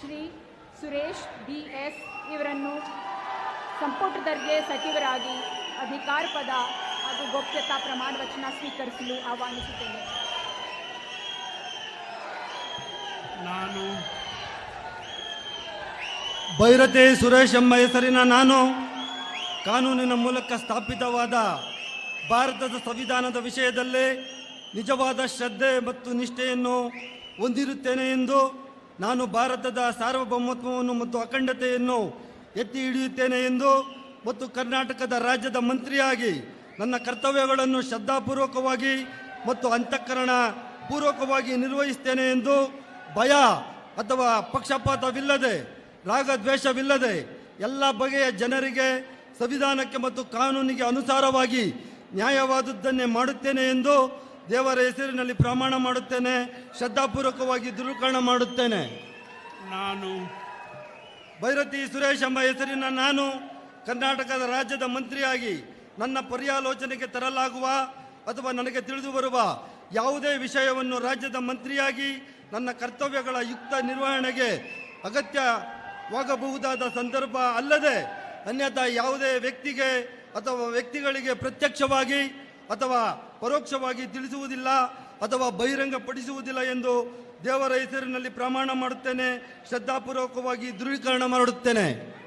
Shri Suresh B S ಇವರನ್ನು ಸಂಪುಟ ದರ್ಜೆ ಸಚಿವರಾಗಿ ಅಧಿಕಾರ ಪದ ಹಾಗೂ ಗೋಪ್ಯತಾ ಪ್ರಮಾಣ ವಚನ ಸ್ವೀಕರಿಸಲು ಆಹ್ವಾನಿಸುತ್ತೇನೆ. ನಾನು ಭೈರತೆ ಸುರೇಶ್ ಎಂಬ ಹೆಸರಿನ ನಾನು ಕಾನೂನಿನ ಮೂಲಕ ಸ್ಥಾಪಿತವಾದ ಭಾರತದ ಸಂವಿಧಾನದ ವಿಷಯದಲ್ಲಿ ನಿಜವಾದ ಶ್ರದ್ಧೆ ಮತ್ತು ನಿಷ್ಠೆಯನ್ನು ಹೊಂದಿರುತ್ತೇನೆ ಎಂದು ನಾನು ಭಾರತದ ಸಾರ್ವಭೌಮತ್ವವನ್ನು ಮತ್ತು ಅಖಂಡತೆಯನ್ನು ಎತ್ತಿ ಹಿಡಿಯುತ್ತೇನೆ ಎಂದು ಮತ್ತು ಕರ್ನಾಟಕದ ರಾಜ್ಯದ ಮಂತ್ರಿಯಾಗಿ ನನ್ನ ಕರ್ತವ್ಯಗಳನ್ನು ಶ್ರದ್ಧಾಪೂರ್ವಕವಾಗಿ ಮತ್ತು ಅಂತಃಕರಣ ಪೂರ್ವಕವಾಗಿ ನಿರ್ವಹಿಸ್ತೇನೆ ಎಂದು ಭಯ ಅಥವಾ ಪಕ್ಷಪಾತವಿಲ್ಲದೆ, ರಾಗದ್ವೇಷವಿಲ್ಲದೆ ಎಲ್ಲ ಬಗೆಯ ಜನರಿಗೆ ಸಂವಿಧಾನಕ್ಕೆ ಮತ್ತು ಕಾನೂನಿಗೆ ಅನುಸಾರವಾಗಿ ನ್ಯಾಯವಾದದ್ದನ್ನೇ ಮಾಡುತ್ತೇನೆ ಎಂದು ದೇವರ ಹೆಸರಿನಲ್ಲಿ ಪ್ರಮಾಣ ಮಾಡುತ್ತೇನೆ ಶ್ರದ್ಧಾಪೂರ್ವಕವಾಗಿ ದೃಢೀಕರಣ ಮಾಡುತ್ತೇನೆ. ನಾನು ಭೈರತಿ ಸುರೇಶ್ ಎಂಬ ಹೆಸರಿನ ನಾನು ಕರ್ನಾಟಕದ ರಾಜ್ಯದ ಮಂತ್ರಿಯಾಗಿ ನನ್ನ ಪರ್ಯಾಲೋಚನೆಗೆ ತರಲಾಗುವ ಅಥವಾ ನನಗೆ ತಿಳಿದು ಬರುವ ಯಾವುದೇ ವಿಷಯವನ್ನು ರಾಜ್ಯದ ಮಂತ್ರಿಯಾಗಿ ನನ್ನ ಕರ್ತವ್ಯಗಳ ಯುಕ್ತ ನಿರ್ವಹಣೆಗೆ ಅಗತ್ಯವಾಗಬಹುದಾದ ಸಂದರ್ಭ ಅಲ್ಲದೆ ಅನ್ಯಥಾ ಯಾವುದೇ ವ್ಯಕ್ತಿಗೆ ಅಥವಾ ವ್ಯಕ್ತಿಗಳಿಗೆ ಪ್ರತ್ಯಕ್ಷವಾಗಿ ಅಥವಾ ಪರೋಕ್ಷವಾಗಿ ತಿಳಿಸುವುದಿಲ್ಲ ಅಥವಾ ಬಹಿರಂಗಪಡಿಸುವುದಿಲ್ಲ ಎಂದು ದೇವರ ಹೆಸರಿನಲ್ಲಿ ಪ್ರಮಾಣ ಮಾಡುತ್ತೇನೆ ಶ್ರದ್ಧಾಪೂರ್ವಕವಾಗಿ ದೃಢೀಕರಣ ಮಾಡುತ್ತೇನೆ.